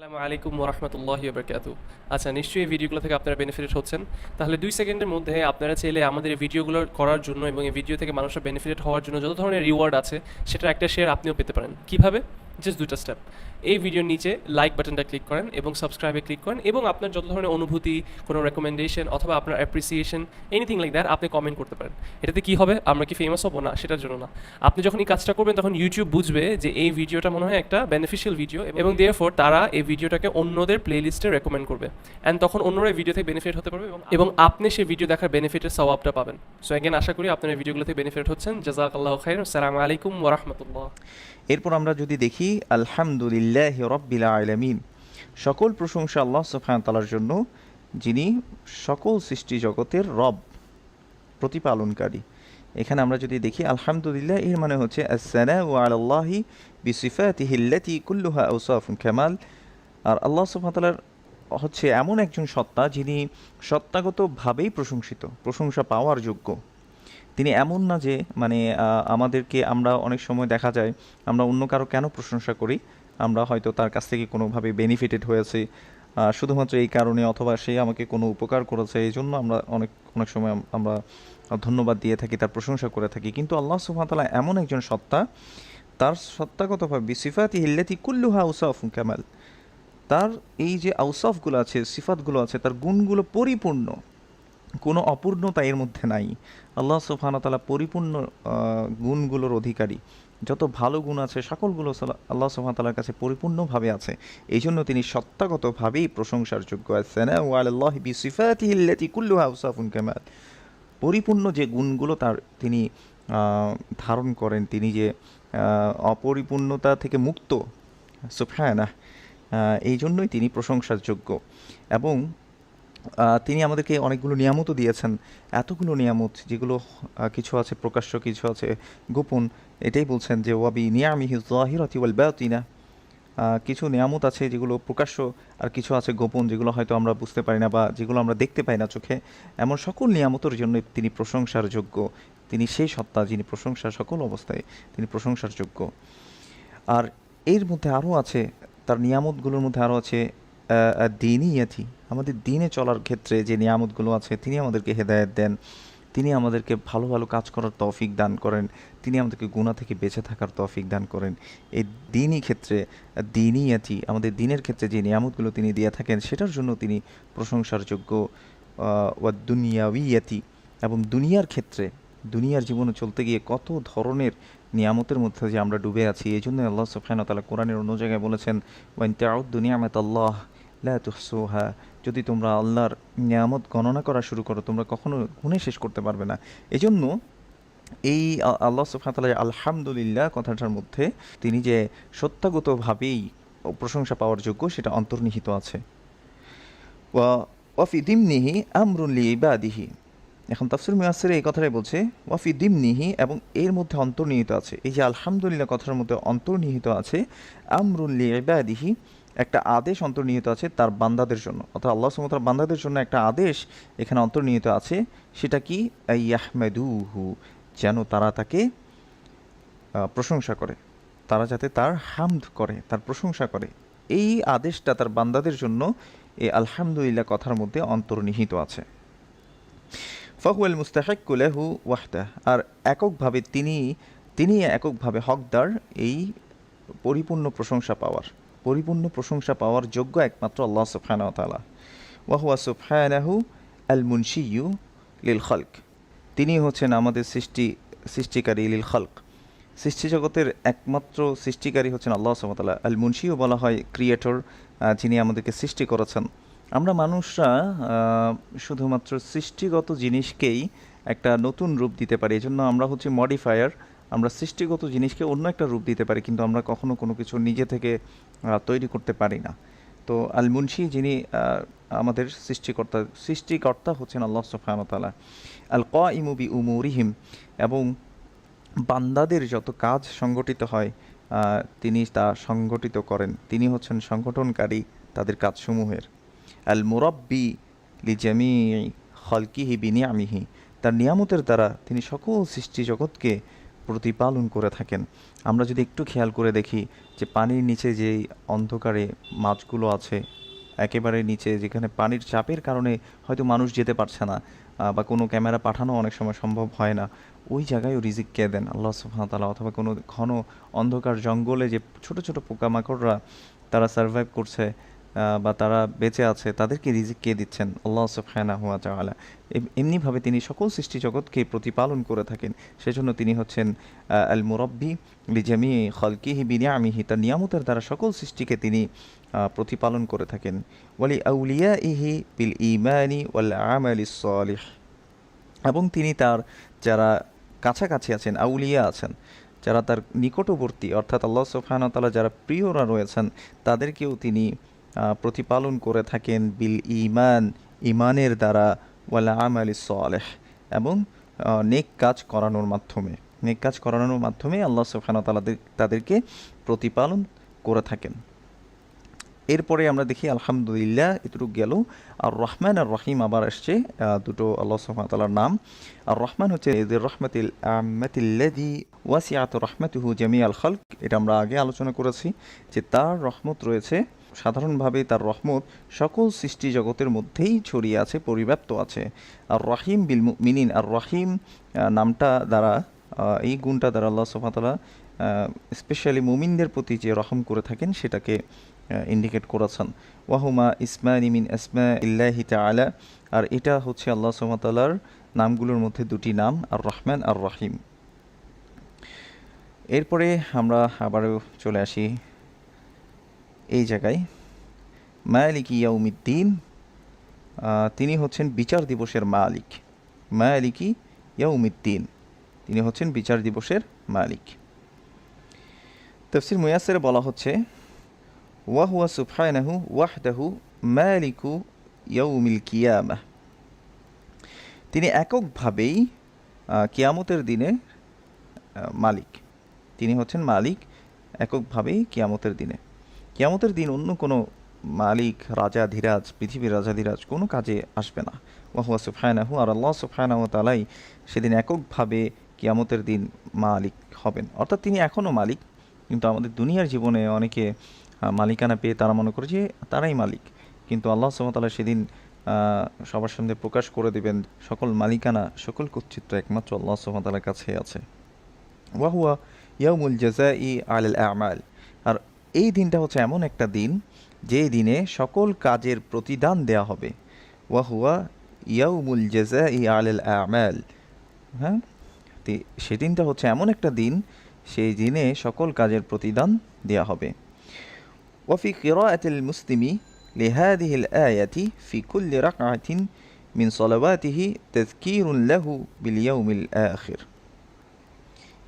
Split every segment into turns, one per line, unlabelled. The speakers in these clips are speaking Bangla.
আসসালামু আলাইকুম ওরহমতুল্লাহি বরকাত আচ্ছা নিশ্চয়ই এই ভিডিওগুলো থেকে আপনারা বেনিফিট হচ্ছেন। তাহলে দুই সেকেন্ডের মধ্যে আপনারা চাইলে আমাদের ভিডিওগুলো করার জন্য এবং এই ভিডিও থেকে মানুষের বেনিফিট হওয়ার জন্য যত ধরনের রিওয়ার্ড আছে সেটা একটা শেয়ার আপনিও পেতে পারেন। কীভাবে? জাস্ট দুটো স্টেপ এই ভিডিওর নিচে লাইক বাটনটা ক্লিক করেন এবং সাবস্ক্রাইবে ক্লিক করেন এবং আপনার যত ধরনের অনুভূতি, কোনো রেকমেন্ডেশন অথবা আপনার অ্যাপ্রিসিয়েশন এনিথিং লাইক দ্যাট আপনি কমেন্ট করতে পারেন। এটাতে কি হবে? আমরা কি ফেমাস হব? না, সেটার জন্য না। আপনি যখন এই কাজটা করবেন, তখন ইউটিউব বুঝবে যে এই ভিডিওটা মনে হয় একটা বেনিফিশিয়াল ভিডিও এবং দেয়ার তারা এই ভিডিওটাকে অন্যদের প্লেলিস্টে রেকমেন্ড করবে। অ্যান্ড তখন অন্যরা এই ভিডিও থেকে বেনিফিট হতে পারবে এবং- আপনি সেই ভিডিও দেখার বেনিফিটের সওয়াবটা পাবেন। সো এগেন আশা করি আপনার ভিডিওগুলো থেকে বেনিফিট হচ্ছেন। জাজাক আল্লাহ খাই আসসালামু আলাইকুম ওরহমতুল্লাহ
এরপর আমরা যদি দেখি আলহামদুলিল্লাহ রব্বিল আলমিন। সকল প্রশংসা আল্লাহ সুফহান তালার জন্য, যিনি সকল সৃষ্টি জগতের রব, প্রতিপালনকারী। এখানে আমরা যদি দেখি, আলহামদুলিল্লাহ, এর মানে হচ্ছে আসসানা ও আল্লাহি বিসিফাতিহিল্লাতি কুল্লুহা কামাল। আর আল্লাহ ওয়া হচ্ছে এমন একজন সত্তা, যিনি সত্তাগতভাবেই প্রশংসিত, প্রশংসা পাওয়ার যোগ্য। তিনি এমন না যে মানে আমাদেরকে আমরা অনেক সময় দেখা যায়, আমরা অন্য কারও কেন প্রশংসা করি? আমরা হয়তো তার কাছ থেকে কোনোভাবে বেনিফিটেড হয়েছে। শুধুমাত্র এই কারণে অথবা সে আমাকে কোনো উপকার করেছে, এই জন্য আমরা অনেক অনেক সময় আমরা ধন্যবাদ দিয়ে থাকি, তার প্রশংসা করে থাকি। কিন্তু আল্লাহ সুবহানাহু এমন একজন সত্তা, তার সত্তাগতভাবে বিসিফাতি হিল্লাতি কুল্লুহা উসাফুন কামাল, তার এই যে আউসাফগুলো আছে, সিফাতগুলো আছে, তার গুণগুলো পরিপূর্ণ। কোনো অপূর্ণতা এর মধ্যে নাই। আল্লাহ সুবহানাহু পরিপূর্ণ গুণগুলোর অধিকারী। যত ভালো গুণ আছে সকলগুলো আল্লাহ সুবহানাহু কাছে পরিপূর্ণভাবে আছে। এই জন্য তিনি সত্তাগতভাবেই প্রশংসার যোগ্য। আছেন পরিপূর্ণ যে গুণগুলো তার তিনি ধারণ করেন তিনি যে অপরিপূর্ণতা থেকে মুক্ত আহ, এই জন্যই তিনি প্রশংসার যোগ্য। এবং তিনি আমাদেরকে অনেকগুলো নিয়ামতও দিয়েছেন। এতগুলো নিয়ামত যেগুলো কিছু আছে প্রকাশ্য, কিছু আছে গোপন, এটাই বলছেন যে, ওয়াবি নিয়ামিহি জাহিরাতি ওয়াল বাতিনা। কিছু নিয়ামত আছে যেগুলো প্রকাশ্য আর কিছু আছে গোপন যেগুলো হয়তো আমরা বুঝতে পারি না বা যেগুলো আমরা দেখতে পাই না চোখে। এমন সকল নিয়ামতের জন্য তিনি প্রশংসার যোগ্য। তিনি সেই সত্তা যিনি প্রশংসা সকল অবস্থায় তিনি প্রশংসার যোগ্য। আর এর মধ্যে আরও আছে, তার নিয়ামতগুলোর মধ্যে আরও আছে দিনই ইয়াথি আমাদের দিনে চলার ক্ষেত্রে যে নিয়ামতগুলো আছে, তিনি আমাদেরকে হেদায়েত দেন, তিনি আমাদেরকে ভালো ভালো কাজ করার তৌফিক দান করেন, তিনি আমাদেরকে গুণা থেকে বেঁচে থাকার তৌফিক দান করেন। এই দিনই ক্ষেত্রে, দিনই ইয়াতি আমাদের দিনের ক্ষেত্রে যে নিয়ামতগুলো তিনি দিয়ে থাকেন, সেটার জন্য তিনি প্রশংসার যোগ্য ওয়া এবং দুনিয়ার ক্ষেত্রে, দুনিয়ার জীবনে চলতে গিয়ে কত ধরনের নিয়ামতের মধ্যে যে আমরা ডুবে আছি, এই জন্য আল্লাহ তাআলা কোরআনের অন্য জায়গায় বলেছেন ওয়াইন তাউদ্দু নিয়ামাতাল্লাহ লা যদি তোমরা আল্লাহর নিয়ামত গণনা করা শুরু করো, তোমরা কখনো গুণে শেষ করতে পারবে না। এজন্য এই আল্লাহ ওয়া আলহামদুলিল্লাহ কথাটার মধ্যে তিনি যে সত্যাগতভাবেই প্রশংসা পাওয়ার যোগ্য, সেটা অন্তর্নিহিত আছে। ওয়া ওয়াফি দিমনিহি আমরুন লি ইবাদিহি। এখন তাফসির মুয়াসসির এই কথাটাই বলছে ওয়াফি দিমনিহি এবং এর মধ্যে অন্তর্নিহিত আছে। এই যে আলহামদুলিল্লাহ কথার মধ্যে অন্তর্নিহিত আছে, আমরুন লি ইবাদিহি একটা আদেশ অন্তর্নিহিত আছে তার বান্দাদের জন্য। অর্থাৎ আল্লাহ সুমতার বান্দাদের জন্য একটা আদেশ এখানে অন্তর্নিহিত আছে। সেটা কি? ইয়াহমেদুহু যেন তারা তাকে প্রশংসা করে। তারা যাতে তার হামদ করে, তার প্রশংসা করে। এই আদেশটা তার বান্দাদের জন্য এই আলহামদুলিল্লাহ কথার মধ্যে অন্তর্নিহিত আছে। ফাহুয়াল মুস্তাহিকুলেহু ওয়াহদা আর এককভাবে তিনি তিনি এককভাবে হকদার এই পরিপূর্ণ প্রশংসা পাওয়ার, পরিপূর্ণ প্রশংসা পাওয়ার যোগ্য একমাত্র আল্লাহ সুবহানাহু ওয়া তাআলা। ওয়াহুয়া সুবহানাহু আল মুনশিয়ু লিল খালক তিনি হচ্ছেন আমাদের সৃষ্টি, সৃষ্টিকারী লিল খালক সৃষ্টি জগতের একমাত্র সৃষ্টিকারী হচ্ছেন আল্লাহ সুবহানাহু আল মুনশিও বলা হয় ক্রিয়েটর যিনি আমাদেরকে সৃষ্টি করেছেন। আমরা মানুষরা শুধুমাত্র সৃষ্টিগত জিনিসকেই একটা নতুন রূপ দিতে পারি। এজন্য আমরা হচ্ছে মডিফায়ার আমরা সৃষ্টিগত জিনিসকে অন্য একটা রূপ দিতে পারি, কিন্তু আমরা কখনো কোনো কিছু নিজে থেকে তৈরি করতে পারি না। তো আল মুন্সি যিনি আমাদের সৃষ্টিকর্তা সৃষ্টিকর্তা হচ্ছেন আল্লাহ তাআলা আল ক ইমুবি উমুরিহিম এবং বান্দাদের যত কাজ সংগঠিত হয় তিনি তা সংগঠিত করেন। তিনি হচ্ছেন সংগঠনকারী তাদের কাজসমূহের। আল মুরব্বি লি জামি হলকিহি বিনিয়ামিহি। তার নিয়ামতের দ্বারা তিনি সকল সৃষ্টি জগৎকে প্রতিপালন করে থাকেন। আমরা যদি একটু খেয়াল করে দেখি যে পানির নিচে যে অন্ধকারে মাছগুলো আছে, একেবারে নিচে যেখানে পানির চাপের কারণে হয়তো মানুষ যেতে পারছে না বা কোনো ক্যামেরা পাঠানো অনেক সময় সম্ভব হয় না, ওই জায়গায়ও রিজিক কে দেন? আল্লাহ সুবহানাহু অথবা কোনো ঘন অন্ধকার জঙ্গলে যে ছোট ছোট পোকামাকড়রা তারা সার্ভাইভ করছে বা তারা বেঁচে আছে, তাদেরকে রিজিক কে দিচ্ছেন? আল্লাহ ওয়া তাআলা। এম- এমনিভাবে তিনি সকল সৃষ্টি জগৎকে প্রতিপালন করে থাকেন, সেজন্য তিনি হচ্ছেন আল মুরব্বি লিজামি খলকিহি বিনিয়ামিহি তার নিয়ামতের দ্বারা সকল সৃষ্টিকে তিনি প্রতিপালন করে থাকেন। ওয়ালি আউলিয়া ইহি বিল ইমানি ওয়াল আমালি সলিহ এবং তিনি তার যারা কাছাকাছি আছেন, আউলিয়া আছেন, যারা তার নিকটবর্তী, অর্থাৎ আল্লাহ তাআলা যারা প্রিয়রা রয়েছেন, তাদেরকেও তিনি প্রতিপালন করে থাকেন বিল ইমান ইমানের দ্বারা, ওয়ালা আমালি সলেহ, এবং নেক কাজ করানোর মাধ্যমে। নেক কাজ করানোর মাধ্যমে আল্লাহ তাআলা তাদেরকে প্রতিপালন করে থাকেন। এরপরে আমরা দেখি, আলহামদুলিল্লাহ, এতটুকু গেল। আর রহমান আর রহিম আবার আসছে দুটো আল্লাহ সুবহানাহু নাম। আর রহমান হচ্ছে রহমাতিল আম্মাতিল্লাযী ওয়াসিআত রহমাতুহু জামিআল খালক। এটা আমরা আগে আলোচনা করেছি যে তার রহমত রয়েছে সাধারণভাবে তার রহমত সকল সৃষ্টি জগতের মধ্যেই ছড়িয়ে আছে, পরিব্যাপ্ত আছে। আর রহিম বিল মিনিন আর রহিম নামটা দ্বারা এই গুণটা দ্বারা আল্লাহ সুবহানাহু স্পেশালি মুমিনদের প্রতি যে রহম করে থাকেন, সেটাকে ইন্ডিকেট করেছেন। ওয়াহুমা ইসমানি মিন ইসমা ইল্লাহি তাআলা, আর এটা হচ্ছে আল্লাহ সুবহানাহু নামগুলোর মধ্যে দুটি নাম, আর রহমান, আর রহিম। এরপরে আমরা আবারও চলে আসি জায়গায়। মালিক ইয়াউমিদ্দিন তিনি হচ্ছেন বিচার দিবসের মালিক। মালিকি ইয়াউমিদ্দিন, তিনি হচ্ছেন বিচার দিবসের মালিক। তফসির মুয়াসের বলা হচ্ছে ওয়াহুয়া সুবহানাহু ওয়াহদাহু মালিকু ইয়াউমিল কিয়ামা। তিনি এককভাবেই কিয়ামতের দিনে মালিক। তিনি হচ্ছেন মালিক, এককভাবেই কিয়ামতের দিনে। কিয়ামতের দিন অন্য কোনো মালিক, রাজা, ধীরাজ, পৃথিবীর রাজা, ধীরাজ কোনো কাজে আসবে না। ওয়াহুয়া সুফহানাহু আর আল্লাহ সুফহানাহু তালাই সেদিন এককভাবে কিয়ামতের দিন মালিক হবেন। অর্থাৎ তিনি এখনও মালিক, কিন্তু আমাদের দুনিয়ার জীবনে অনেকে মালিকানা পেয়ে তারা মনে করে যে তারাই মালিক। কিন্তু আল্লাহ সুমতাল্লাহ সেদিন সবার সামনে প্রকাশ করে দেবেন, সকল মালিকানা, সকল কর্তৃত্ব একমাত্র আল্লাহ সুমতাল্লার কাছে আছে। ওয়াহুয়া ইয়ামুল ইয়াউমুল ই আল আমাল। আর এই দিনটা হচ্ছে এমন একটা দিন যে দিনে সকল কাজের প্রতিদান দেয়া হবে ওয়াহুয়া ইয়াউমুল জাজাই আল আমাল হ্যাঁ তে সেদিনটা হচ্ছে এমন একটা দিন সেই দিনে সকল কাজের প্রতিদান দেয়া হবে وفي قراءة المسلم لهذه الآية في كل ركعة من صلواته تذكير له باليوم الآخر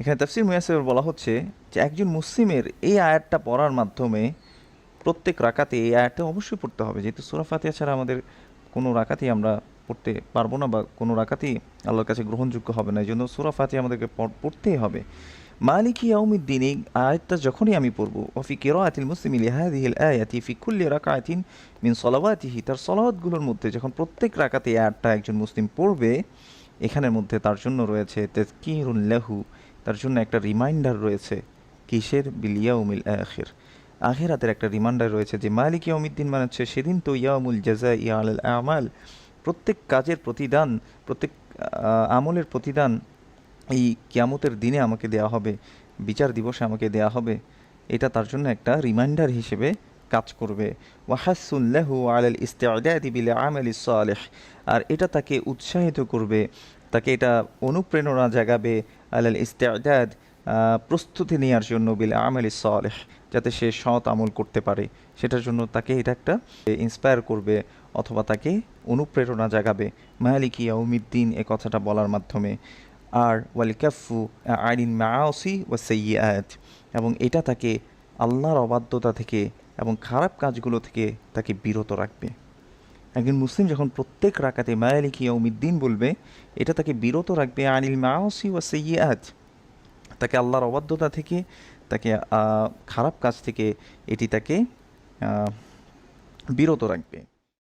এখানে তাফসির মুয়াসের বলা হচ্ছে যে একজন মুসলিমের এই আয়াতটা পড়ার মাধ্যমে প্রত্যেক রাকাতে এই আয়াতটা অবশ্যই পড়তে হবে। যেহেতু সুরা ফাতিহা ছাড়া আমাদের কোনো রাকাতেই আমরা পড়তে পারব না বা কোনো রাকাতেই আল্লাহর কাছে গ্রহণযোগ্য হবে না। এই জন্য সুরা আমাদেরকে পড়- পড়তেই হবে। মালিকি ইয়াউমিদ্দিন এই আয়াতটা যখনই আমি পড়ব পড়ব ওফি কিরাআতিল মুসলিমি লিহাদিহিল আয়াতি ফি কুল্লি রাকাতিন মিন সলাওয়াতিহি, তার সলাওয়াতগুলোর মধ্যে যখন প্রত্যেক রাকাতে এই আয়াতটা একজন মুসলিম পড়বে, এখানের মধ্যে তার জন্য রয়েছে তেজকিরুন লাহু। তার জন্য একটা রিমাইন্ডার রয়েছে, কিসের? বিলিয়াউমিল আখির। আখেরাতের একটা রিমাইন্ডার রয়েছে যে, মালিক ইয়াউমিদ্দিন মানে হচ্ছে সেদিন তো ইয়াউমুল জাজা ইয়াল আমাল। প্রত্যেক কাজের প্রতিদান, প্রত্যেক আমলের প্রতিদান এই কিয়ামতের দিনে আমাকে দেয়া হবে, বিচার দিবসে আমাকে দেয়া হবে। এটা তার জন্য একটা রিমাইন্ডার হিসেবে কাজ করবে। ওয়াহাসুল্লাহু আলাল ইস্তেআদাদি বিল আমালি সালেহ। আর এটা তাকে উৎসাহিত করবে তাকে এটা অনুপ্রেরণা জাগাবে আলাল ইস্তেআদাদ আহ, প্রস্তুতি নেওয়ার জন্য বিল আমালি সালেহ যাতে সে সৎ আমল করতে পারে। সেটার জন্য তাকে এটা একটা ইন্সপায়ার করবে অথবা তাকে অনুপ্রেরণা জাগাবে। মালিক ইয়াউমিদ্দিন এ কথাটা বলার মাধ্যমে। আর ওয়ালিকাফু আইন মাওসি ও সৈয়াত এবং এটা তাকে আল্লাহর অবাধ্যতা থেকে এবং খারাপ কাজগুলো থেকে তাকে বিরত রাখবে। একজন মুসলিম যখন প্রত্যেক রাকাতে মায়ালিক ইয়াউমিদ্দিন বলবে, এটা তাকে বিরত রাখবে, আনিল মাওসি ও সৈয়াদ তাকে আল্লাহর অবাধ্যতা থেকে, তাকে খারাপ কাজ থেকে এটি তাকে বিরত রাখবে।